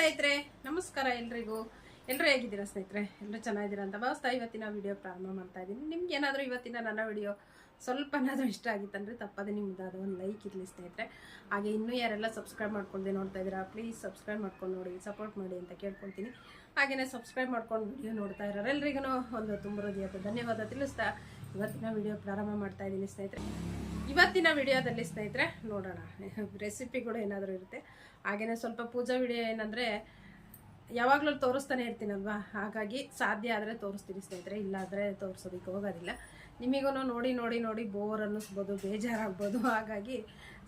ಸ್ನೇಹಿತರೆ, ನಮಸ್ಕಾರ ಎಲ್ರಿಗೂ. ಎಲ್ಲರೂ ಹೇಗಿದ್ದೀರಾ ಸ್ನೇಹಿತರೆ? ಎಲ್ಲರೂ ಚೆನ್ನಾಗಿದ್ದೀರಾ ಅಂತ ಭಾವಿಸ್ತಾ ಇವತ್ತಿನ ವಿಡಿಯೋ ಪ್ರಾರಂಭ ಮಾಡ್ತಾ ಇದ್ದೀನಿ. ನಿಮ್ಗೆ ಏನಾದರೂ ಇವತ್ತಿನ ನನ್ನ ವಿಡಿಯೋ ಸ್ವಲ್ಪನಾದರೂ ಇಷ್ಟ ಆಗಿತ್ತಂದರೆ ತಪ್ಪದೆ ಅದು ಒಂದು ಲೈಕ್ ಇರಲಿ ಸ್ನೇಹಿತರೆ. ಹಾಗೆ ಇನ್ನೂ ಯಾರೆಲ್ಲ ಸಬ್ಸ್ಕ್ರೈಬ್ ಮಾಡ್ಕೊಳ್ದೆ ನೋಡ್ತಾ ಇದ್ದೀರಾ ಪ್ಲೀಸ್ ಸಬ್ಸ್ಕ್ರೈಬ್ ಮಾಡ್ಕೊಂಡು ನೋಡಿ ಸಪೋರ್ಟ್ ಮಾಡಿ ಅಂತ ಕೇಳ್ಕೊತೀನಿ ಹಾಗೆಯೇ ಸಬ್ಸ್ಕ್ರೈಬ್ ಮಾಡ್ಕೊಂಡು ವಿಡಿಯೋ ನೋಡ್ತಾ ಇರೋರು ಎಲ್ರಿಗೂ ಒಂದು ತುಂಬ ಹೃದಯದ ಧನ್ಯವಾದ ತಿಳಿಸ್ತಾ ಇವತ್ತಿನ ವಿಡಿಯೋ ಪ್ರಾರಂಭ ಮಾಡ್ತಾ ಇದ್ದೀನಿ ಸ್ನೇಹಿತರೆ. ಇವತ್ತಿನ ವಿಡಿಯೋದಲ್ಲಿ ಸ್ನೇಹಿತರೆ, ನೋಡೋಣ. ರೆಸಿಪಿಗಳು ಏನಾದರೂ ಇರುತ್ತೆ. ಹಾಗೆಯೇ ಸ್ವಲ್ಪ ಪೂಜಾ ವಿಡಿಯೋ ಏನಂದರೆ, ಯಾವಾಗಲೂ ತೋರಿಸ್ತಾನೆ ಇರ್ತೀನಲ್ವಾ? ಹಾಗಾಗಿ ಸಾಧ್ಯ ಆದರೆ ತೋರಿಸ್ತೀನಿ ಸ್ನೇಹಿತರೆ. ಇಲ್ಲಾದರೆ ತೋರಿಸೋದಕ್ಕೆ ಹೋಗೋದಿಲ್ಲ. ನಿಮಗೂ ನೋಡಿ ನೋಡಿ ನೋಡಿ ಬೋರ್ ಅನ್ನಿಸ್ಬೋದು, ಬೇಜಾರಾಗ್ಬೋದು. ಹಾಗಾಗಿ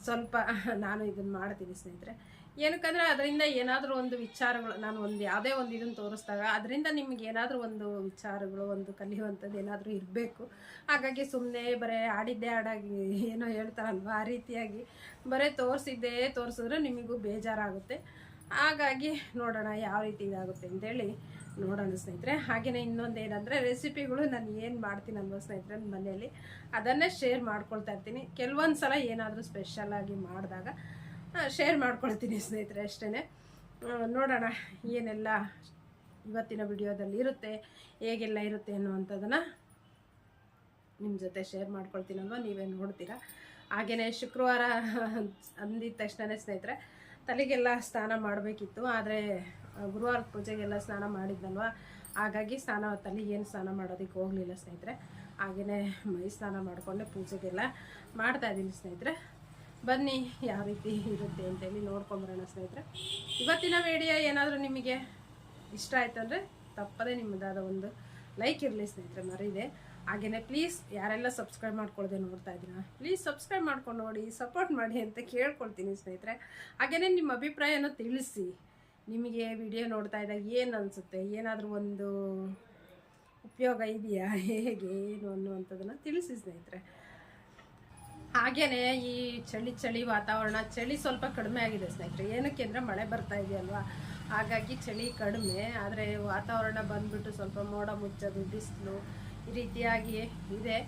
ಸ್ವಲ್ಪ ನಾನು ಇದನ್ನು ಮಾಡ್ತೀನಿ ಸ್ನೇಹಿತರೆ. ಏನಕ್ಕಂದರೆ ಅದರಿಂದ ಏನಾದರೂ ಒಂದು ವಿಚಾರಗಳು, ನಾನು ಒಂದು ಯಾವುದೇ ಒಂದು ಇದನ್ನು ತೋರಿಸಿದಾಗ ಅದರಿಂದ ನಿಮ್ಗೆ ಏನಾದರೂ ಒಂದು ವಿಚಾರಗಳು, ಒಂದು ಕಲಿಯುವಂಥದ್ದು ಏನಾದರೂ ಇರಬೇಕು. ಹಾಗಾಗಿ ಸುಮ್ಮನೆ ಬರೀ ಆಡಿದ್ದೆ ಆಡಾಗಿ ಏನೋ ಹೇಳ್ತಾರಲ್ವ ಆ ರೀತಿಯಾಗಿ ಬರೀ ತೋರಿಸಿದ್ದೇ ತೋರಿಸಿದ್ರೆ ನಿಮಗೂ ಬೇಜಾರಾಗುತ್ತೆ. ಹಾಗಾಗಿ ನೋಡೋಣ ಯಾವ ರೀತಿ ಇದಾಗುತ್ತೆ ಅಂತೇಳಿ ನೋಡೋಣ ಸ್ನೇಹಿತರೆ. ಹಾಗೆಯೇ ಇನ್ನೊಂದು ಏನಂದರೆ ರೆಸಿಪಿಗಳು ನಾನು ಏನು ಮಾಡ್ತೀನಲ್ವ ಸ್ನೇಹಿತರೆ ಮನೆಯಲ್ಲಿ, ಅದನ್ನೇ ಶೇರ್ ಮಾಡ್ಕೊಳ್ತಾ ಇರ್ತೀನಿ. ಕೆಲವೊಂದು ಸಲ ಏನಾದರೂ ಸ್ಪೆಷಲಾಗಿ ಮಾಡಿದಾಗ ಶೇರ್ ಮಾಡ್ಕೊಳ್ತೀನಿ ಸ್ನೇಹಿತರೆ ಅಷ್ಟೇ ನೋಡೋಣ ಏನೆಲ್ಲ ಇವತ್ತಿನ ವಿಡಿಯೋದಲ್ಲಿ ಇರುತ್ತೆ, ಹೇಗೆಲ್ಲ ಇರುತ್ತೆ ಅನ್ನುವಂಥದ್ದನ್ನು ನಿಮ್ಮ ಜೊತೆ ಶೇರ್ ಮಾಡ್ಕೊಳ್ತೀನಲ್ವ ನೀವೇ ನೋಡ್ತೀರಾ. ಹಾಗೆಯೇ ಶುಕ್ರವಾರ ಅಂದಿದ ತಕ್ಷಣವೇ ಸ್ನೇಹಿತರೆ, ತಲೆಗೆಲ್ಲ ಸ್ನಾನ ಮಾಡಬೇಕಿತ್ತು, ಆದರೆ ಗುರುವಾರ ಪೂಜೆಗೆಲ್ಲ ಸ್ನಾನ ಮಾಡಿದ್ದಲ್ವ ಹಾಗಾಗಿ ಸ್ನಾನ, ತಲೆಗೆ ಏನು ಸ್ನಾನ ಮಾಡೋದಕ್ಕೆ ಹೋಗಲಿಲ್ಲ ಸ್ನೇಹಿತರೆ. ಹಾಗೆಯೇ ಮೈ ಸ್ನಾನ ಮಾಡಿಕೊಂಡೆ ಪೂಜೆಗೆಲ್ಲ ಮಾಡ್ತಾಯಿದ್ದೀನಿ ಸ್ನೇಹಿತರೆ. ಬನ್ನಿ, ಯಾವ ರೀತಿ ಇರುತ್ತೆ ಅಂತೇಳಿ ನೋಡ್ಕೊಂಬರೋಣ ಸ್ನೇಹಿತರೆ. ಇವತ್ತಿನ ವಿಡಿಯೋ ಏನಾದರೂ ನಿಮಗೆ ಇಷ್ಟ ಆಯ್ತು ಅಂದರೆ ತಪ್ಪದೇ ನಿಮ್ಮದಾದ ಒಂದು ಲೈಕ್ ಇರಲಿ ಸ್ನೇಹಿತರೆ, ಮರಿದೆ. ಹಾಗೆಯೇ ಪ್ಲೀಸ್ ಯಾರೆಲ್ಲ ಸಬ್ಸ್ಕ್ರೈಬ್ ಮಾಡ್ಕೊಳ್ದೆ ನೋಡ್ತಾ ಇದ್ದೀರಾ ಪ್ಲೀಸ್ ಸಬ್ಸ್ಕ್ರೈಬ್ ಮಾಡ್ಕೊಂಡು ನೋಡಿ ಸಪೋರ್ಟ್ ಮಾಡಿ ಅಂತ ಕೇಳ್ಕೊಳ್ತೀನಿ ಸ್ನೇಹಿತರೆ. ಹಾಗೆಯೇ ನಿಮ್ಮ ಅಭಿಪ್ರಾಯನ ತಿಳಿಸಿ. ನಿಮಗೆ ವಿಡಿಯೋ ನೋಡ್ತಾ ಇದ್ದಾಗ ಏನು ಅನಿಸುತ್ತೆ? ಏನಾದರೂ ಒಂದು ಉಪಯೋಗ ಇದೆಯಾ? ಹೇಗೆ? ಏನು ಅನ್ನುವಂಥದ್ದನ್ನು ತಿಳಿಸಿ ಸ್ನೇಹಿತರೆ. ಹಾಗೇನೆ ಈ ಚಳಿ ಚಳಿ ವಾತಾವರಣ, ಚಳಿ ಸ್ವಲ್ಪ ಕಡಿಮೆ ಆಗಿದೆ ಸ್ನೇಹಿತರೆ. ಏನಕ್ಕೆ ಅಂದರೆ ಮಳೆ ಬರ್ತಾ ಇದೆಯಲ್ವಾ ಹಾಗಾಗಿ ಚಳಿ ಕಡಿಮೆ, ಆದರೆ ವಾತಾವರಣ ಬಂದ್ಬಿಟ್ಟು ಸ್ವಲ್ಪ ಮೋಡ ಮುಚ್ಚೋದು, ಬಿಸಿಲು ಈ ರೀತಿಯಾಗಿ ಇದೆ.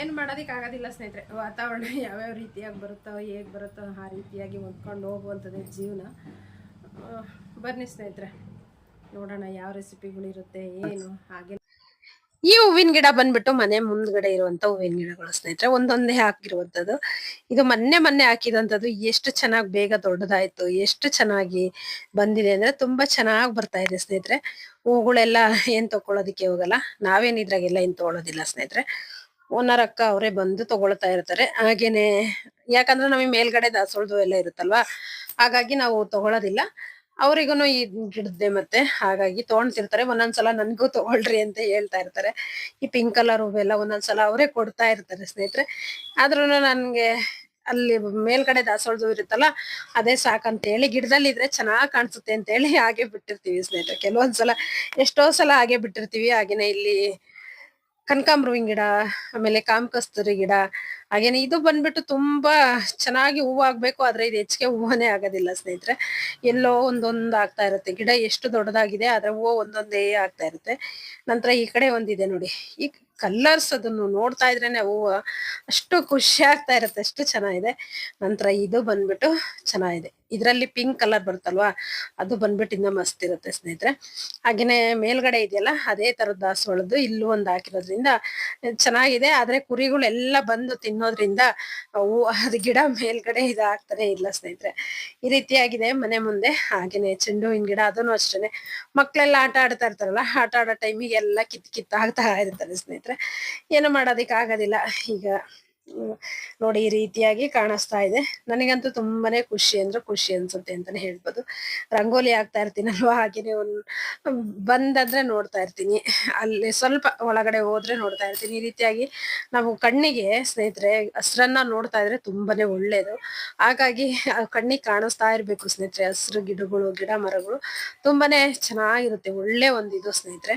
ಏನು ಮಾಡೋದಕ್ಕಾಗೋದಿಲ್ಲ ಸ್ನೇಹಿತರೆ. ವಾತಾವರಣ ಯಾವ್ಯಾವ ರೀತಿಯಾಗಿ ಬರುತ್ತೋ, ಹೇಗೆ ಬರುತ್ತೋ ಆ ರೀತಿಯಾಗಿ ಹೊಂದ್ಕೊಂಡು ಹೋಗುವಂಥದ್ದೇ ಜೀವನ. ಬನ್ನಿ ಸ್ನೇಹಿತರೆ. ನೋಡೋಣ ಯಾವ ರೆಸಿಪಿಗಳಿರುತ್ತೆ ಏನು, ಹಾಗೆ. ಈ ಹೂವಿನ ಗಿಡ ಬಂದ್ಬಿಟ್ಟು ಮನೆ ಮುಂದ್ಗಡೆ ಇರುವಂತ ಹೂವಿನ ಗಿಡಗಳು ಸ್ನೇಹಿತರೆ, ಒಂದೊಂದೇ ಹಾಕಿರುವಂತದ್ದು ಇದು ಮೊನ್ನೆ ಮೊನ್ನೆ ಹಾಕಿದಂತದ್ದು ಎಷ್ಟು ಚೆನ್ನಾಗಿ ಬೇಗ ದೊಡ್ಡದಾಯ್ತು, ಎಷ್ಟು ಚೆನ್ನಾಗಿ ಬಂದಿದೆ ಅಂದ್ರೆ ತುಂಬಾ ಚೆನ್ನಾಗಿ ಬರ್ತಾ ಇದೆ ಸ್ನೇಹಿತರೆ. ಹೂಗಳೆಲ್ಲ ಏನ್ ತಗೊಳ್ಳೋದಕ್ಕೆ ಹೋಗಲ್ಲ, ನಾವೇನ್ ಇದ್ರಾಗೆಲ್ಲ ಏನ್ ತಗೊಳ್ಳೋದಿಲ್ಲ ಸ್ನೇಹಿತರೆ. ಓನರ್ ಅಕ್ಕ ಅವರೇ ಬಂದು ತಗೊಳ್ತಾ ಇರ್ತಾರೆ. ಹಾಗೇನೆ, ಯಾಕಂದ್ರೆ ನಮಗೆ ಮೇಲ್ಗಡೆ ದಾಸೋಳ್ದು ಎಲ್ಲ ಇರುತ್ತಲ್ವಾ? ಹಾಗಾಗಿ ನಾವು ತಗೊಳ್ಳೋದಿಲ್ಲ ಅವರಿಗೂ ಈ ಗಿಡದ್ದೆ ಮತ್ತೆ, ಹಾಗಾಗಿ ತಗೊಂತಿರ್ತಾರೆ ಒಂದೊಂದ್ಸಲ ನನ್ಗೂ ತಗೊಳ್ರಿ ಅಂತ ಹೇಳ್ತಾ ಇರ್ತಾರೆ. ಈ ಪಿಂಕ್ ಕಲರ್ ಹೂವೆಲ್ಲ ಒಂದೊಂದ್ಸಲ ಅವರೇ ಕೊಡ್ತಾ ಇರ್ತಾರೆ ಸ್ನೇಹಿತರೆ. ಆದ್ರೂ ನನ್ಗೆ ಅಲ್ಲಿ ಮೇಲ್ಗಡೆ ದಾಸೋಳ್ದು ಇರುತ್ತಲ್ಲ, ಅದೇ ಸಾಕಂತ ಹೇಳಿ ಗಿಡದಲ್ಲಿ ಇದ್ರೆ ಚೆನ್ನಾಗ್ ಕಾಣಿಸುತ್ತೆ ಅಂತ ಹೇಳಿ ಹಾಗೆ ಬಿಟ್ಟಿರ್ತೀವಿ ಸ್ನೇಹಿತರೆ. ಕೆಲವೊಂದ್ಸಲ ಎಷ್ಟೋ ಸಲ ಹಾಗೆ ಬಿಟ್ಟಿರ್ತೀವಿ. ಹಾಗೇನೆ ಇಲ್ಲಿ ಕನಕಾಂಬರ ಹೂವಿನ ಗಿಡ, ಆಮೇಲೆ ಕಾಮಕಸ್ತೂರಿ ಗಿಡ, ಹಾಗೇನೆ ಇದು ಬಂದ್ಬಿಟ್ಟು ತುಂಬಾ ಚೆನ್ನಾಗಿ ಹೂವು ಆಗ್ಬೇಕು, ಆದ್ರೆ ಇದು ಹೆಚ್ಚಿಗೆ ಹೂವನೇ ಆಗೋದಿಲ್ಲ ಸ್ನೇಹಿತರೆ. ಎಲ್ಲೋ ಒಂದೊಂದು ಆಗ್ತಾ ಇರುತ್ತೆ. ಗಿಡ ಎಷ್ಟು ದೊಡ್ಡದಾಗಿದೆ, ಆದ್ರೆ ಹೂವು ಒಂದೊಂದೇ ಆಗ್ತಾ ಇರುತ್ತೆ. ನಂತರ ಈ ಕಡೆ ಒಂದಿದೆ ನೋಡಿ. ಈ ಕಲರ್ಸ್ ಅದನ್ನು ನೋಡ್ತಾ ಇದ್ರೇನೆ ಹೂವು ಅಷ್ಟು ಖುಷಿ ಆಗ್ತಾ ಇರುತ್ತೆ, ಅಷ್ಟು ಚೆನ್ನಾಗಿದೆ. ನಂತರ ಇದು ಬಂದ್ಬಿಟ್ಟು ಚೆನ್ನಾಗಿದೆ. ಇದರಲ್ಲಿ ಪಿಂಕ್ ಕಲರ್ ಬರುತ್ತಲ್ವಾ, ಅದು ಬಂದ್ಬಿಟ್ಟು ಇನ್ನೂ ಮಸ್ತ್ ಇರುತ್ತೆ ಸ್ನೇಹಿತರೆ. ಹಾಗೇನೆ ಮೇಲ್ಗಡೆ ಇದೆಯಲ್ಲ, ಅದೇ ತರದ ದಾಸವಾಳದ್ದು, ಇಲ್ಲೂ ಒಂದು ಹಾಕಿರೋದ್ರಿಂದ ಚೆನ್ನಾಗಿದೆ. ಆದ್ರೆ ಕುರಿಗಳೆಲ್ಲ ಬಂದು ತಿನ್ನೋದ್ರಿಂದ ಹೂ ಅದು ಗಿಡ ಮೇಲ್ಗಡೆ ಇದಾಗ್ತಾನೆ ಇಲ್ಲ ಸ್ನೇಹಿತರೆ. ಈ ರೀತಿಯಾಗಿದೆ ಮನೆ ಮುಂದೆ. ಹಾಗೇನೆ ಚೆಂಡು ಹೂವಿನ ಗಿಡ ಅದನ್ನು ಅಷ್ಟೇನೆ. ಮಕ್ಕಳೆಲ್ಲ ಆಟ ಆಡ್ತಾ ಇರ್ತಾರಲ್ಲ, ಆಟ ಆಡೋ ಟೈಮಿಗೆ ಎಲ್ಲ ಕಿತ್ ಕಿತ್ತಾಗ್ತಾ ಇರ್ತಾರೆ ಸ್ನೇಹಿತರೆ. ಏನು ಮಾಡೋದಿಕ್ಕೆ ಆಗೋದಿಲ್ಲ. ಈಗ ನೋಡಿ ಈ ರೀತಿಯಾಗಿ ಕಾಣಿಸ್ತಾ ಇದೆ. ನನಗಂತೂ ತುಂಬಾನೇ ಖುಷಿ ಅಂದ್ರೆ ಖುಷಿ ಅನ್ಸುತ್ತೆ ಅಂತಾನೆ ಹೇಳ್ಬೋದು. ರಂಗೋಲಿ ಹಾಕ್ತಾ ಇರ್ತೀನಲ್ವಾ? ಹಾಗೇನೆ ಒಂದು ಬಂದಂದ್ರೆ ನೋಡ್ತಾ ಇರ್ತೀನಿ. ಅಲ್ಲಿ ಸ್ವಲ್ಪ ಒಳಗಡೆ ಹೋದ್ರೆ ನೋಡ್ತಾ ಇರ್ತೀನಿ. ಈ ರೀತಿಯಾಗಿ ನಾವು ಕಣ್ಣಿಗೆ ಸ್ನೇಹಿತರೆ, ಹಸ್ರನ್ನ ನೋಡ್ತಾ ಇದ್ರೆ ತುಂಬಾನೇ ಒಳ್ಳೇದು. ಹಾಗಾಗಿ ಕಣ್ಣಿಗೆ ಕಾಣಿಸ್ತಾ ಇರ್ಬೇಕು ಸ್ನೇಹಿತರೆ. ಹಸಿರು, ಗಿಡಗಳು ಗಿಡ ಮರಗಳು ತುಂಬಾನೇ ಚೆನ್ನಾಗಿರುತ್ತೆ. ಒಳ್ಳೆ ಒಂದು ಇದು ಸ್ನೇಹಿತರೆ.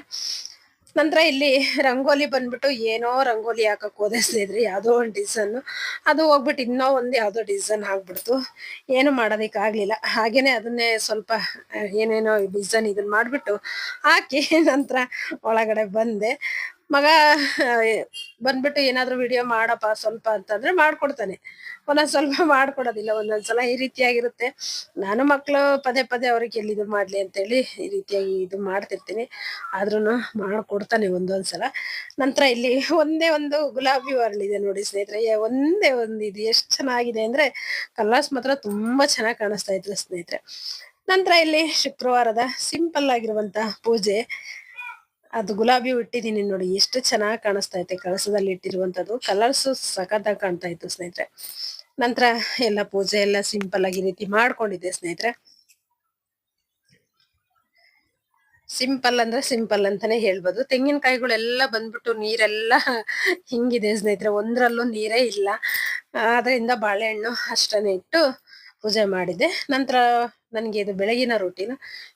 ನಂತರ ಇಲ್ಲಿ ರಂಗೋಲಿ ಬಂದ್ಬಿಟ್ಟು ಏನೋ ರಂಗೋಲಿ ಹಾಕಕ್ ಹೋದೆ ಸ್ನೇಹಿತರೆ, ಯಾವ್ದೋ ಒಂದು ಡಿಸೈನ್ ಅದು ಹೋಗ್ಬಿಟ್ಟು ಇನ್ನೂ ಒಂದು ಯಾವುದೋ ಡಿಸೈನ್ ಆಗ್ಬಿಡ್ತು. ಏನು ಮಾಡೋದಕ್ಕಾಗಲಿಲ್ಲ. ಹಾಗೇನೆ ಅದನ್ನೇ ಸ್ವಲ್ಪ, ಏನೇನೋ ಡಿಸೈನ್ ಇದನ್ನ ಮಾಡಿಬಿಟ್ಟು ಹಾಕಿ ನಂತರ ಒಳಗಡೆ ಬಂದೆ. ಮಗ ಬಂದ್ಬಿಟ್ಟು ಏನಾದ್ರು ವಿಡಿಯೋ ಮಾಡಪ್ಪ ಸ್ವಲ್ಪ ಅಂತಂದ್ರೆ ಮಾಡ್ಕೊಡ್ತಾನೆ. ಒಂದೊಂದ್ ಸ್ವಲ್ಪ ಮಾಡ್ಕೊಡೋದಿಲ್ಲ ಒಂದೊಂದ್ಸಲ ಈ ರೀತಿಯಾಗಿರುತ್ತೆ. ನಾನು ಮಕ್ಕಳು ಪದೇ ಪದೇ ಅವ್ರಿಗೆ ಎಲ್ಲಿದು ಮಾಡ್ಲಿ ಅಂತೇಳಿ ಈ ರೀತಿಯಾಗಿ ಇದು ಮಾಡ್ತಿರ್ತೀನಿ. ಆದ್ರೂ ಮಾಡ್ಕೊಡ್ತಾನೆ ಒಂದೊಂದ್ಸಲ ನಂತರ ಇಲ್ಲಿ ಒಂದೇ ಒಂದು ಗುಲಾಬಿ ಇದೆ ನೋಡಿ ಸ್ನೇಹಿತರೆ. ಒಂದೇ ಒಂದು ಇದು ಎಷ್ಟು ಚೆನ್ನಾಗಿದೆ ಅಂದ್ರೆ ಕಲರ್ಸ್ ಮಾತ್ರ ತುಂಬಾ ಚೆನ್ನಾಗಿ ಕಾಣಿಸ್ತಾ ಇತ್ತು ಸ್ನೇಹಿತರೆ. ನಂತರ ಇಲ್ಲಿ ಶುಕ್ರವಾರದ ಸಿಂಪಲ್ ಆಗಿರುವಂತ ಪೂಜೆ. ಅದು ಗುಲಾಬಿ ಇಟ್ಟಿದ್ದೀನಿ ನೋಡಿ, ಎಷ್ಟು ಚೆನ್ನಾಗಿ ಕಾಣಿಸ್ತಾ ಐತೆ ಕಳಸದಲ್ಲಿ ಇಟ್ಟಿರುವಂತದ್ದು ಕಲರ್ಸ್ ಸಖತ್ತಾಗಿ ಕಾಣ್ತಾ ಇತ್ತು ಸ್ನೇಹಿತರೆ. ನಂತರ ಎಲ್ಲ ಪೂಜೆ ಎಲ್ಲ ಸಿಂಪಲ್ ಆಗಿ ರೀತಿ ಮಾಡ್ಕೊಂಡಿದ್ದೆ ಸ್ನೇಹಿತರೆ. ಸಿಂಪಲ್ ಅಂದ್ರೆ ಸಿಂಪಲ್ ಅಂತಾನೆ ಹೇಳ್ಬೋದು. ತೆಂಗಿನಕಾಯಿಗಳೆಲ್ಲ ಬಂದ್ಬಿಟ್ಟು ನೀರೆಲ್ಲ ಹಿಂಗಿದೆ ಸ್ನೇಹಿತರೆ. ಒಂದ್ರಲ್ಲೂ ನೀರೇ ಇಲ್ಲ. ಅದರಿಂದ ಬಾಳೆಹಣ್ಣು ಅಷ್ಟನೇ ಇಟ್ಟು ಪೂಜೆ ಮಾಡಿದೆ. ನಂತರ ನನಗೆ ಇದು ಬೆಳಗಿನ ರೂಟೀನ್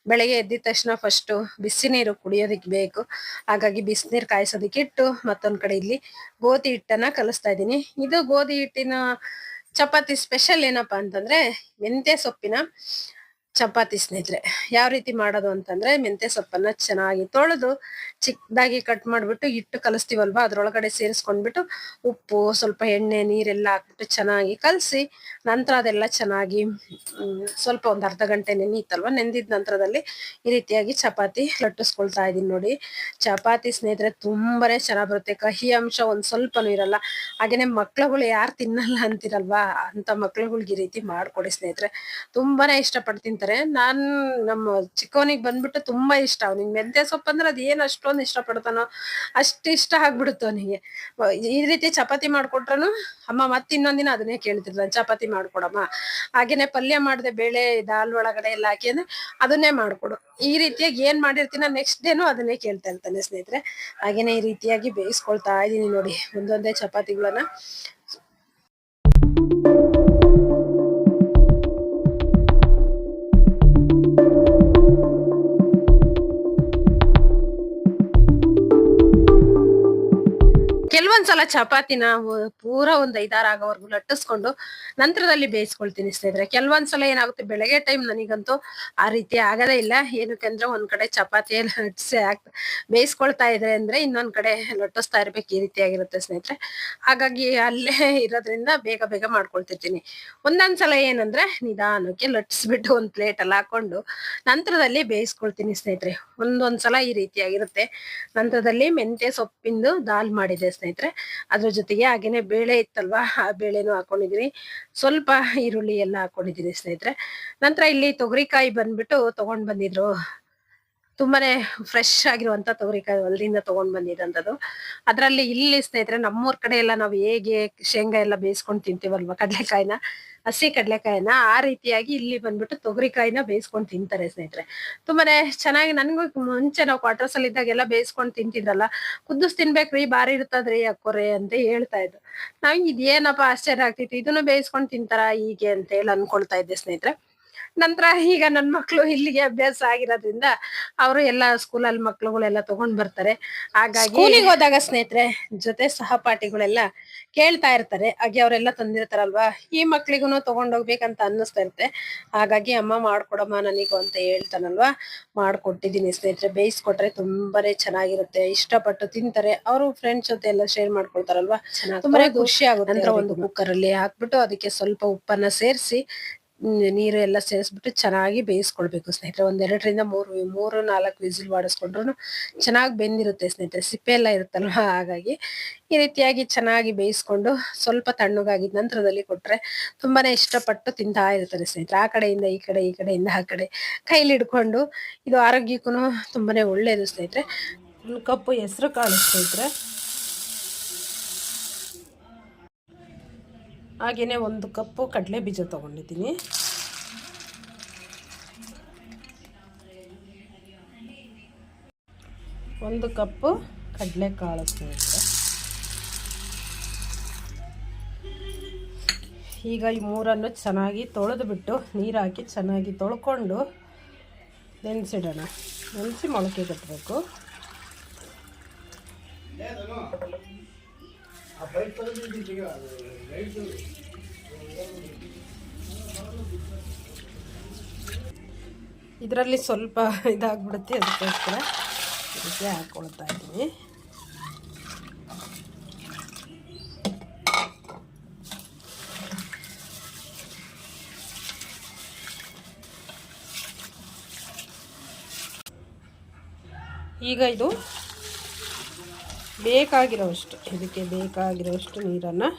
ಬೆಳಗ್ಗೆ ಎದ್ದಿದ ತಕ್ಷಣ ಫಸ್ಟ್ ಬಿಸಿ ನೀರು ಕುಡಿಯೋದಕ್ಕೆ ಬೇಕು. ಹಾಗಾಗಿ ಬಿಸಿನೀರು ಕಾಯಿಸೋದಕ್ಕೆ ಇಟ್ಟು ಮತ್ತೊಂದು ಕಡೆ ಇಲ್ಲಿ ಗೋಧಿ ಹಿಟ್ಟನ್ನು ಕಲಿಸ್ತಾ ಇದ್ದೀನಿ. ಇದು ಗೋಧಿ ಹಿಟ್ಟಿನ ಚಪಾತಿ ಸ್ಪೆಷಲ್ ಏನಪ್ಪ ಅಂತಂದ್ರೆ ಮೆಂತ್ಯ ಸೊಪ್ಪಿನ ಚಪಾತಿ ಸ್ನೇಹಿತರೆ. ಯಾವ ರೀತಿ ಮಾಡೋದು ಅಂತಂದ್ರೆ ಮೆಂತೆ ಸೊಪ್ಪನ್ನ ಚೆನ್ನಾಗಿ ತೊಳೆದು ಚಿಕ್ಕದಾಗಿ ಕಟ್ ಮಾಡ್ಬಿಟ್ಟು ಹಿಟ್ಟು ಕಲಿಸ್ತೀವಲ್ವಾ? ಅದ್ರೊಳಗಡೆ ಸೇರಿಸ್ಕೊಂಡ್ಬಿಟ್ಟು ಉಪ್ಪು, ಸ್ವಲ್ಪ ಎಣ್ಣೆ, ನೀರೆಲ್ಲ ಹಾಕ್ಬಿಟ್ಟು ಚೆನ್ನಾಗಿ ಕಲಸಿ ನಂತರ ಅದೆಲ್ಲ ಚೆನ್ನಾಗಿ ಸ್ವಲ್ಪ ಒಂದು ಅರ್ಧ ಗಂಟೆ ನೆನೀತಲ್ವಾ? ನೆಂದಿದ ನಂತರದಲ್ಲಿ ಈ ರೀತಿಯಾಗಿ ಚಪಾತಿ ಲಟ್ಟಿಸ್ಕೊಳ್ತಾ ಇದೀನಿ ನೋಡಿ. ಚಪಾತಿ ಸ್ನೇಹಿತರೆ ತುಂಬಾನೇ ಚೆನ್ನಾಗಿ ಬರುತ್ತೆ. ಕಹಿ ಅಂಶ ಒಂದ್ ಸ್ವಲ್ಪನೂ ಇರಲ್ಲ. ಹಾಗೇನೆ ಮಕ್ಳುಗಳು ಯಾರು ತಿನ್ನಲ್ಲ ಅಂತಿರಲ್ವಾ? ಅಂತ ಮಕ್ಳುಗಳ್ಗೆ ಈ ರೀತಿ ಮಾಡ್ಕೊಡಿ ಸ್ನೇಹಿತರೆ. ತುಂಬಾನೇ ಇಷ್ಟಪಟ್ಟು ತಿಂತಾರೆ ನಾನ್ ನಮ್ಮ ಚಿಕ್ಕವನಿಗೆ ಬಂದ್ಬಿಟ್ಟು ತುಂಬಾ ಇಷ್ಟ. ಅವ್ನಿಗೆ ಮೆಂತ್ಯ ಸೊಪ್ಪು ಅಂದ್ರೆ ಅದ್ ಏನ್ ಅಷ್ಟೊಂದು ಇಷ್ಟ ಪಡ್ತಾನೋ ಅಷ್ಟ್ ಇಷ್ಟ ಆಗ್ಬಿಡುತ್ತೆ ಅವನಿಗೆ. ಈ ರೀತಿ ಚಪಾತಿ ಮಾಡ್ಕೊಟ್ರನು ಅಮ್ಮ ಮತ್ ಇನ್ನೊಂದಿನ ಅದನ್ನೇ ಕೇಳ್ತಿರ್ತಾನೆ ಚಪಾತಿ ಮಾಡ್ಕೊಡಮ್ಮ. ಹಾಗೇನೆ ಪಲ್ಯ ಮಾಡ್ದೆ ಬೇಳೆ, ದಾಲ್ ಒಳಗಡೆ ಎಲ್ಲ ಹಾಕಿ ಅಂದ್ರೆ ಅದನ್ನೇ ಮಾಡ್ಕೊಡು. ಈ ರೀತಿಯಾಗಿ ಏನ್ ಮಾಡಿರ್ತೀನ ನೆಕ್ಸ್ಟ್ ಡೇನು ಅದನ್ನೇ ಕೇಳ್ತಾ ಇರ್ತಾನೆ ಸ್ನೇಹಿತರೆ. ಹಾಗೇನೆ ಈ ರೀತಿಯಾಗಿ ಬೇಯಿಸ್ಕೊಳ್ತಾ ಇದೀನಿ ನೋಡಿ ಒಂದೊಂದೇ ಚಪಾತಿಗಳನ್ನ. ಕೆಲವೊಂದ್ಸಲ ಚಪಾತಿನ ಪೂರಾ ಒಂದ್ ಐದಾರು ಆಗೋವರೆಗೂ ಲಟ್ಟಿಸ್ಕೊಂಡು ನಂತರದಲ್ಲಿ ಬೇಯಿಸ್ಕೊಳ್ತೀನಿ ಸ್ನೇಹಿತರೆ. ಕೆಲವೊಂದ್ಸಲ ಏನಾಗುತ್ತೆ, ಬೆಳಗ್ಗೆ ಟೈಮ್ ನನಗಂತೂ ಆ ರೀತಿ ಆಗದೇ ಇಲ್ಲ. ಏನಕ್ಕೆ ಅಂದ್ರೆ ಒಂದ್ ಕಡೆ ಚಪಾತಿ ಲಟ್ಟಿಸಿ ಬೇಯಿಸ್ಕೊಳ್ತಾ ಇದ್ರೆ ಅಂದ್ರೆ ಇನ್ನೊಂದ್ ಕಡೆ ಲಟ್ಟಿಸ್ತಾ ಇರ್ಬೇಕು ಈ ರೀತಿ ಆಗಿರುತ್ತೆ ಸ್ನೇಹಿತರೆ. ಹಾಗಾಗಿ ಅಲ್ಲೇ ಇರೋದ್ರಿಂದ ಬೇಗ ಬೇಗ ಮಾಡ್ಕೊಳ್ತಿರ್ತೀನಿ. ಒಂದೊಂದ್ಸಲ ಏನಂದ್ರೆ ನಿಧಾನಕ್ಕೆ ಲಟ್ಸ್ಬಿಟ್ಟು ಒಂದ್ ಪ್ಲೇಟ್ ಅಲ್ಲಿ ಹಾಕೊಂಡು ನಂತರದಲ್ಲಿ ಬೇಯಿಸ್ಕೊಳ್ತೀನಿ ಸ್ನೇಹಿತರೆ. ಒಂದೊಂದ್ಸಲ ಈ ರೀತಿ ಆಗಿರುತ್ತೆ. ನಂತರದಲ್ಲಿ ಮೆಂತ್ಯ ಸೊಪ್ಪಿಂದು ದಾಲ್ ಮಾಡಿದೆ ಸ್ನೇಹಿತರೆ. ಅದ್ರ ಜೊತೆಗೆ ಹಾಗೇನೆ ಬೇಳೆ ಇತ್ತಲ್ವಾ, ಆ ಬೇಳೆನೂ ಹಾಕೊಂಡಿದೀನಿ. ಸ್ವಲ್ಪ ಈರುಳ್ಳಿ ಎಲ್ಲ ಹಾಕೊಂಡಿದೀನಿ ಸ್ನೇಹಿತರೆ. ನಂತರ ಇಲ್ಲಿ ತೊಗರಿಕಾಯಿ ಬಂದ್ಬಿಟ್ಟು ತಗೊಂಡ್ ಬಂದಿದ್ರು. ತುಂಬಾನೇ ಫ್ರೆಶ್ ಆಗಿರುವಂತ ತೊಗರಿಕಾಯಿ ಹೊಲದಿಂದ ತಗೊಂಡ್ ಬಂದಿದ್ದಂಥದ್ದು ಅದ್ರಲ್ಲಿ ಇಲ್ಲಿ ಸ್ನೇಹಿತರೆ, ನಮ್ಮೂರ್ ಕಡೆ ಎಲ್ಲ ನಾವು ಹೇಗೆ ಶೇಂಗಾ ಎಲ್ಲ ಬೇಯಿಸ್ಕೊಂಡ್ ತಿಂತೀವಲ್ವಾ ಕಡ್ಲೆಕಾಯಿನ? ಹಸಿ ಕಡ್ಲೆಕಾಯಿನ ಆ ರೀತಿಯಾಗಿ ಇಲ್ಲಿ ಬಂದ್ಬಿಟ್ಟು ತೊಗರಿಕಾಯಿನ ಬೇಯಿಸ್ಕೊಂಡ್ ತಿಂತಾರೆ ಸ್ನೇಹಿತರೆ. ತುಂಬಾನೇ ಚೆನ್ನಾಗಿ ನನ್ಗೂ ಮುಂಚೆ ನಾವು ಕ್ವಾರ್ಟರ್ಸ್ ಅಲ್ಲಿ ಇದ್ದಾಗೆಲ್ಲ ಬೇಯಿಸ್ಕೊಂಡ್ ತಿಂತಿದ್ರಲ್ಲ ಕುದಿಸ್ ತಿನ್ಬೇಕ್ರಿ ಬಾರಿ ಇರ್ತದ್ರಿ ಅಕ್ಕೋರೆ ಅಂತ ಹೇಳ್ತಾ ಇದ್ರು. ನಾವ್ ಇದೇನಪ್ಪ ಆಶ್ಚರ್ಯ ಆಗ್ತಿತ್ತು, ಇದನ್ನು ಬೇಯಿಸ್ಕೊಂಡ್ ತಿಂತಾರ ಹೀಗೆ ಅಂತ ಹೇಳಿ ಅನ್ಕೊಳ್ತಾ ಇದ್ದೆ ಸ್ನೇಹಿತರೆ. ನಂತರ ಈಗ ನನ್ನ ಮಕ್ಕಳು ಇಲ್ಲಿಗೆ ಅಭ್ಯಾಸ ಆಗಿರೋದ್ರಿಂದ ಅವರು ಎಲ್ಲ ಸ್ಕೂಲಲ್ಲಿ ಮಕ್ಳುಗಳೆಲ್ಲ ತಗೊಂಡ್ ಬರ್ತಾರೆ. ಹಾಗಾಗಿ ಸ್ಕೂಲಿಗೆ ಹೋದಾಗ ಸ್ನೇಹಿತರೆ ಜೊತೆ ಸಹಪಾಠಿಗಳೆಲ್ಲ ಕೇಳ್ತಾ ಇರ್ತಾರೆ. ಹಾಗೆ ಅವರೆಲ್ಲ ತಂದಿರ್ತಾರಲ್ವಾ? ಈ ಮಕ್ಳಿಗೂ ತಗೊಂಡೋಗ್ಬೇಕಂತ ಅನ್ನಿಸ್ತಾ ಇರುತ್ತೆ. ಹಾಗಾಗಿ ಅಮ್ಮ ಮಾಡ್ಕೊಡಮ್ಮ ನನಗೂ ಅಂತ ಹೇಳ್ತಾನಲ್ವಾ? ಮಾಡ್ಕೊಟ್ಟಿದೀನಿ ಸ್ನೇಹಿತರೆ. ಬೇಯಿಸ್ಕೊಟ್ರೆ ತುಂಬಾನೇ ಚೆನ್ನಾಗಿರುತ್ತೆ. ಇಷ್ಟಪಟ್ಟು ತಿಂತಾರೆ. ಅವರು ಫ್ರೆಂಡ್ಸ್ ಜೊತೆ ಎಲ್ಲ ಶೇರ್ ಮಾಡ್ಕೊಳ್ತಾರಲ್ವಾ? ತುಂಬಾನೇ ಖುಷಿ ಆಗುತ್ತೆ ನಂತರ ಒಂದು ಕುಕ್ಕರ್ ಅಲ್ಲಿ ಹಾಕ್ಬಿಟ್ಟು ಅದಕ್ಕೆ ಸ್ವಲ್ಪ ಉಪ್ಪನ್ನ ಸೇರಿಸಿ ನೀರು ಎಲ್ಲ ಸೇರಿಸ್ಬಿಟ್ಟು ಚೆನ್ನಾಗಿ ಬೇಯಿಸ್ಕೊಳ್ಬೇಕು ಸ್ನೇಹಿತರೆ. ಒಂದೆರಡರಿಂದ ಮೂರು ಮೂರು, ನಾಲ್ಕು ವಿಸಿಲ್ ಮಾಡಿಸ್ಕೊಂಡ್ರು ಚೆನ್ನಾಗಿ ಬೆಂದಿರುತ್ತೆ ಸ್ನೇಹಿತರೆ. ಸಿಪ್ಪೆ ಎಲ್ಲ ಇರುತ್ತಲ್ವ? ಹಾಗಾಗಿ ಈ ರೀತಿಯಾಗಿ ಚೆನ್ನಾಗಿ ಬೇಯಿಸ್ಕೊಂಡು ಸ್ವಲ್ಪ ತಣ್ಣಗಾಗಿದ ನಂತರದಲ್ಲಿ ಕೊಟ್ಟರೆ ತುಂಬಾನೇ ಇಷ್ಟಪಟ್ಟು ತಿಂತಾ ಇರ್ತಾರೆ ಸ್ನೇಹಿತರೆ. ಆ ಕಡೆಯಿಂದ ಈ ಕಡೆ, ಈ ಕಡೆಯಿಂದ ಆ ಕಡೆ ಕೈಲಿ ಹಿಡ್ಕೊಂಡು ಇದು ಆರೋಗ್ಯಕ್ಕೂ ತುಂಬಾನೇ ಒಳ್ಳೆಯದು ಸ್ನೇಹಿತರೆ. ಒಂದು ಕಪ್ಪು ಹೆಸರು ಕಾಳು ಸ್ನೇಹಿತರೆ. ಹಾಗೇನೆ ಒಂದು ಕಪ್ಪು ಕಡಲೆ ಬೀಜ ತೊಗೊಂಡಿದ್ದೀನಿ. ಒಂದು ಕಪ್ಪು ಕಡಲೆಕಾಳು ಸ್ನೇಹಿತರೆ. ಈಗ ಈ ಮೂರನ್ನು ಚೆನ್ನಾಗಿ ತೊಳೆದು ಬಿಟ್ಟು ನೀರು ಹಾಕಿ ಚೆನ್ನಾಗಿ ತೊಳ್ಕೊಂಡು ನೆನೆಸಿಡೋಣ. ನೆನೆಸಿ ಮೊಳಕೆ ಕಟ್ಟಬೇಕು. ಇದರಲ್ಲಿ ಸ್ವಲ್ಪ ಇದಾಗ್ಬಿಡುತ್ತೆ ಅದಕ್ಕೋಸ್ಕರ ಇದಕ್ಕೆ ಹಾಕ್ಕೊಳ್ತಾ ಇದ್ದೀನಿ. ಈಗ ಇದು ಬೇಕಾಗಿರೋಷ್ಟು ಇದಕ್ಕೆ ಬೇಕಾಗಿರೋಷ್ಟು ನೀರನ್ನು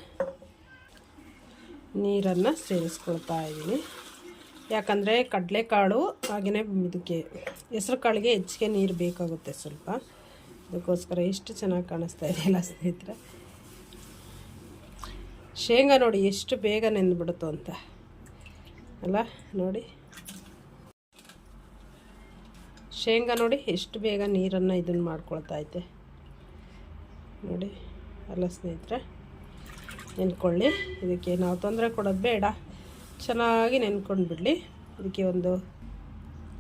ನೀರನ್ನು ಸೇರಿಸ್ಕೊಳ್ತಾ ಇದ್ದೀನಿ. ಯಾಕಂದರೆ ಕಡಲೆಕಾಳು ಹಾಗೆಯೇ ಇದಕ್ಕೆ ಹೆಸ್ರು ಕಾಳಿಗೆ ಹೆಚ್ಚಿಗೆ ನೀರು ಬೇಕಾಗುತ್ತೆ ಸ್ವಲ್ಪ. ಅದಕ್ಕೋಸ್ಕರ ಎಷ್ಟು ಚೆನ್ನಾಗಿ ಕಾಣಿಸ್ತಾ ಇದೆಯಲ್ಲ ಸ್ನೇಹಿತರೆ. ಶೇಂಗಾ ನೋಡಿ ಎಷ್ಟು ಬೇಗ ನೆಂದ್ಬಿಡುತ್ತೋ ಅಂತ. ಅಲ್ಲ, ನೋಡಿ. ಶೇಂಗಾ ನೋಡಿ ಎಷ್ಟು ಬೇಗ ನೀರನ್ನು ಇದನ್ನು ಮಾಡ್ಕೊಳ್ತಾ ಐತೆ. ನೋಡಿ, ಅಲ್ಲ ಸ್ನೇಹಿತರೆ. ನೆನ್ಕೊಳ್ಳಿ. ಇದಕ್ಕೆ ನಾವು ತೊಂದರೆ ಕೊಡೋದು ಬೇಡ. ಚೆನ್ನಾಗಿ ನೆನ್ಕೊಂಡು ಬಿಡಲಿ. ಇದಕ್ಕೆ ಒಂದು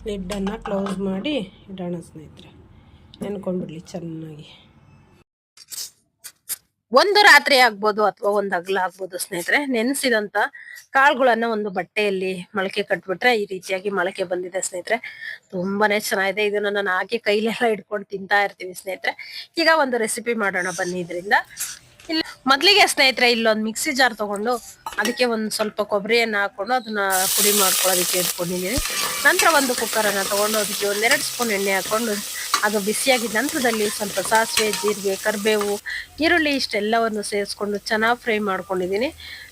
ಲಿಡ್ಡನ್ನು ಕ್ಲೋಸ್ ಮಾಡಿ ಇಡೋಣ ಸ್ನೇಹಿತರೆ. ನೆನ್ಕೊಂಡ್ಬಿಡ್ಲಿ ಚೆನ್ನಾಗಿ. ಒಂದು ರಾತ್ರಿ ಆಗ್ಬೋದು ಅಥವಾ ಒಂದು ಹಗಲ ಆಗ್ಬೋದು ಸ್ನೇಹಿತರೆ. ನೆನೆಸಿದಂತ ಕಾಳುಗಳನ್ನು ಒಂದು ಬಟ್ಟೆಯಲ್ಲಿ ಮೊಳಕೆ ಕಟ್ಬಿಟ್ರೆ ಈ ರೀತಿಯಾಗಿ ಮೊಳಕೆ ಬಂದಿದೆ ಸ್ನೇಹಿತರೆ. ತುಂಬಾನೇ ಚೆನ್ನಾಗಿದೆ. ಇದನ್ನ ನಾನು ಹಾಕಿ ಕೈಲೆಲ್ಲ ಇಟ್ಕೊಂಡು ತಿಂತಾ ಇರ್ತೀನಿ ಸ್ನೇಹಿತರೆ. ಈಗ ಒಂದು ರೆಸಿಪಿ ಮಾಡೋಣ ಬನ್ನಿ ಇದರಿಂದ. ಇಲ್ಲಿ ಮೊದ್ಲಿಗೆ ಸ್ನೇಹಿತರೆ ಇಲ್ಲೊಂದು ಮಿಕ್ಸಿ ಜಾರ್ ತಗೊಂಡು ಅದಕ್ಕೆ ಒಂದು ಸ್ವಲ್ಪ ಕೊಬ್ಬರಿಯನ್ನ ಹಾಕೊಂಡು ಅದನ್ನ ಪುಡಿ ಮಾಡ್ಕೊಳ್ಳೋದಕ್ಕೆ ಇಟ್ಕೊಂಡಿದ್ದೀನಿ ನಂತರ ಒಂದು ಅನ್ನ ತಗೊಂಡು ಅದಕ್ಕೆ ಒಂದೆರಡು ಸ್ಪೂನ್ ಎಣ್ಣೆ ಹಾಕೊಂಡು ಅದು ಬಿಸಿಯಾಗಿದ್ದ ನಂತರದಲ್ಲಿ ಸ್ವಲ್ಪ ಸಾಸಿವೆ ಜೀರಿಗೆ ಕರಿಬೇವು ಈರುಳ್ಳಿ ಇಷ್ಟೆಲ್ಲವನ್ನು ಸೇರಿಸ್ಕೊಂಡು ಚೆನ್ನಾಗಿ ಫ್ರೈ ಮಾಡ್ಕೊಂಡಿದ್ದೀನಿ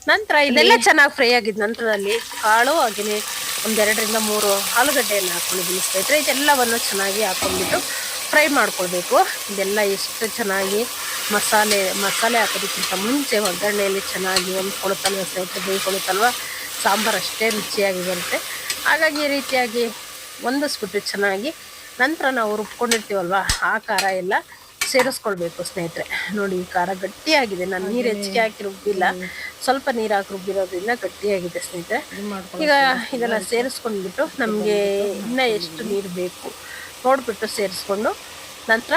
ನಂತರ ಇದೆಲ್ಲ ಚೆನ್ನಾಗಿ ಫ್ರೈ ಆಗಿದ್ದ ನಂತರದಲ್ಲಿ ಕಾಳು ಹಾಗೆಯೇ ಒಂದೆರಡರಿಂದ ಮೂರು ಆಲೂಗಡ್ಡೆಯನ್ನು ಹಾಕೊಂಡಿದ್ದೀನಿ ಸ್ನೇಹಿತರೆ. ಇದೆಲ್ಲವನ್ನು ಚೆನ್ನಾಗಿ ಹಾಕೊಂಡ್ಬಿಟ್ಟು ಫ್ರೈ ಮಾಡ್ಕೊಳ್ಬೇಕು. ಇದೆಲ್ಲ ಎಷ್ಟು ಚೆನ್ನಾಗಿ ಮಸಾಲೆ ಮಸಾಲೆ ಹಾಕೋದಕ್ಕಿಂತ ಮುಂಚೆ ಒಗ್ಗರಣೆಯಲ್ಲಿ ಚೆನ್ನಾಗಿ ಹೊಂದ್ಕೊಳುತ್ತಲ್ವ ಸ್ನೇಹಿತರೆ ಬೇಯ್ಕೊಳುತ್ತಲ್ವ ಸಾಂಬಾರು ಅಷ್ಟೇ ರುಚಿಯಾಗಿ ಬರುತ್ತೆ ಹಾಗಾಗಿ ಈ ರೀತಿಯಾಗಿ ಹೊಂದಿಸ್ಬಿಟ್ಟು ಚೆನ್ನಾಗಿ ನಂತರ ನಾವು ರುಬ್ಕೊಂಡಿರ್ತೀವಲ್ವ ಆ ಖಾರ ಎಲ್ಲ ಸೇರಿಸ್ಕೊಳ್ಬೇಕು ಸ್ನೇಹಿತರೆ. ನೋಡಿ ಈ ಖಾರ ಗಟ್ಟಿಯಾಗಿದೆ. ನಾನು ನೀರು ಹೆಚ್ಚಿಗೆ ಹಾಕಿ ರುಬ್ಬಿಲ್ಲ. ಸ್ವಲ್ಪ ನೀರು ಹಾಕಿ ರುಬ್ಬಿರೋದ್ರಿಂದ ಗಟ್ಟಿಯಾಗಿದೆ ಸ್ನೇಹಿತರೆ. ಈಗ ಇದೆಲ್ಲ ಸೇರಿಸ್ಕೊಂಡ್ಬಿಟ್ಟು ನಮಗೆ ಇನ್ನೂ ಎಷ್ಟು ನೀರು ಬೇಕು? ನೋಡಿಬಿಟ್ಟು ಸೇರಿಸ್ಕೊಂಡು ನಂತರ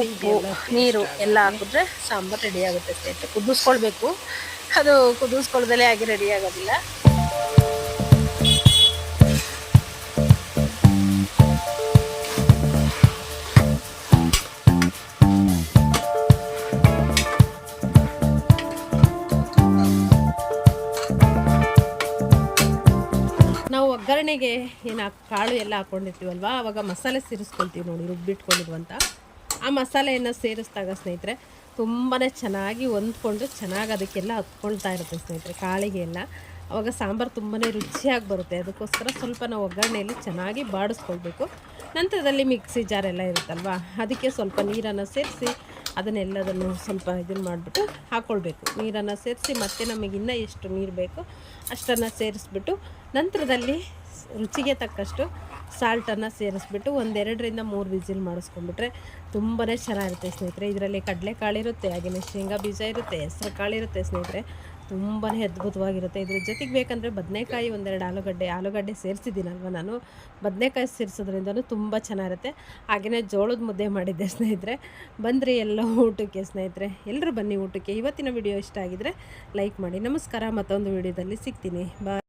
ಉಪ್ಪು ನೀರು ಎಲ್ಲ ಹಾಕಿದ್ರೆ ಸಾಂಬಾರು ರೆಡಿ ಆಗುತ್ತೆ ಸ್ನೇಹಿತರೆ. ಕುದಿಸ್ಕೊಳ್ಬೇಕು. ಅದು ಕುದಿಸ್ಕೊಳ್ದಲೇ ಆಗಿ ರೆಡಿ ಆಗೋದಿಲ್ಲ. ಒಗ್ಗರಣೆಗೆ ಏನು ಕಾಳು ಎಲ್ಲ ಹಾಕ್ಕೊಂಡಿರ್ತೀವಲ್ವ ಆವಾಗ ಮಸಾಲೆ ಸೇರಿಸ್ಕೊಳ್ತೀವಿ ನೋಡಿ ರುಬ್ಬಿಟ್ಕೊಂಡಿರುವಂಥ ಆ ಮಸಾಲೆಯನ್ನು ಸೇರಿಸಿದಾಗ ಸ್ನೇಹಿತರೆ ತುಂಬಾ ಚೆನ್ನಾಗಿ ಹೊಂದ್ಕೊಂಡು ಚೆನ್ನಾಗಿ ಅದಕ್ಕೆಲ್ಲ ಹತ್ಕೊಳ್ತಾ ಇರುತ್ತೆ ಸ್ನೇಹಿತರೆ, ಕಾಳಿಗೆ ಎಲ್ಲ. ಆವಾಗ ಸಾಂಬಾರು ತುಂಬಾ ರುಚಿಯಾಗಿ ಬರುತ್ತೆ. ಅದಕ್ಕೋಸ್ಕರ ಸ್ವಲ್ಪ ನಾವು ಒಗ್ಗರಣೆಯಲ್ಲಿ ಚೆನ್ನಾಗಿ ಬಾಡಿಸ್ಕೊಳ್ಬೇಕು. ನಂತರದಲ್ಲಿ ಮಿಕ್ಸಿ ಜಾರ್ ಎಲ್ಲ ಇರುತ್ತಲ್ವ? ಅದಕ್ಕೆ ಸ್ವಲ್ಪ ನೀರನ್ನು ಸೇರಿಸಿ ಅದನ್ನೆಲ್ಲದನ್ನು ಸ್ವಲ್ಪ ಇದನ್ನು ಮಾಡಿಬಿಟ್ಟು ಹಾಕ್ಕೊಳ್ಬೇಕು ನೀರನ್ನು ಸೇರಿಸಿ ಮತ್ತೆ ನಮಗೆ ಇನ್ನೂ ಎಷ್ಟು ನೀರು ಬೇಕು ಅಷ್ಟನ್ನು ಸೇರಿಸ್ಬಿಟ್ಟು ನಂತರದಲ್ಲಿ ರುಚಿಗೆ ತಕ್ಕಷ್ಟು ಸಾಲ್ಟನ್ನು ಸೇರಿಸ್ಬಿಟ್ಟು ಒಂದೆರಡರಿಂದ ಮೂರು ವಿಸಿಲ್ ಮಾಡಿಸ್ಕೊಂಡ್ಬಿಟ್ರೆ ತುಂಬಾ ಚೆನ್ನಾಗಿರುತ್ತೆ ಸ್ನೇಹಿತರೆ. ಇದರಲ್ಲಿ ಕಡಲೆಕಾಳು ಇರುತ್ತೆ ಹಾಗೆಯೇ ಶೇಂಗಾ ಬೀಜ ಇರುತ್ತೆ ಹೆಸರು ಕಾಳು ಇರುತ್ತೆ ಸ್ನೇಹಿತರೆ. ತುಂಬಾ ಅದ್ಭುತವಾಗಿರುತ್ತೆ. ಇದ್ರ ಜೊತೆಗೆ ಬೇಕಂದರೆ ಬದನೆಕಾಯಿ ಒಂದೆರಡು ಆಲೂಗಡ್ಡೆ ಆಲೂಗಡ್ಡೆ ಸೇರಿಸಿದ್ದೀನಲ್ವ ನಾನು? ಬದನೆಕಾಯಿ ಸೇರಿಸೋದ್ರಿಂದ ತುಂಬ ಚೆನ್ನಾಗಿರುತ್ತೆ. ಹಾಗೆಯೇ ಜೋಳದ ಮುದ್ದೆ ಮಾಡಿದ್ದೆ ಸ್ನೇಹಿತರೆ. ಬಂದರೆ ಎಲ್ಲ ಊಟಕ್ಕೆ ಸ್ನೇಹಿತರೆ. ಎಲ್ಲರೂ ಬನ್ನಿ ಊಟಕ್ಕೆ. ಇವತ್ತಿನ ವಿಡಿಯೋ ಇಷ್ಟ ಆಗಿದ್ರೆ ಲೈಕ್ ಮಾಡಿ. ನಮಸ್ಕಾರ. ಮತ್ತೊಂದು ವಿಡಿಯೋದಲ್ಲಿ ಸಿಗ್ತೀನಿ. ಬಾಯ್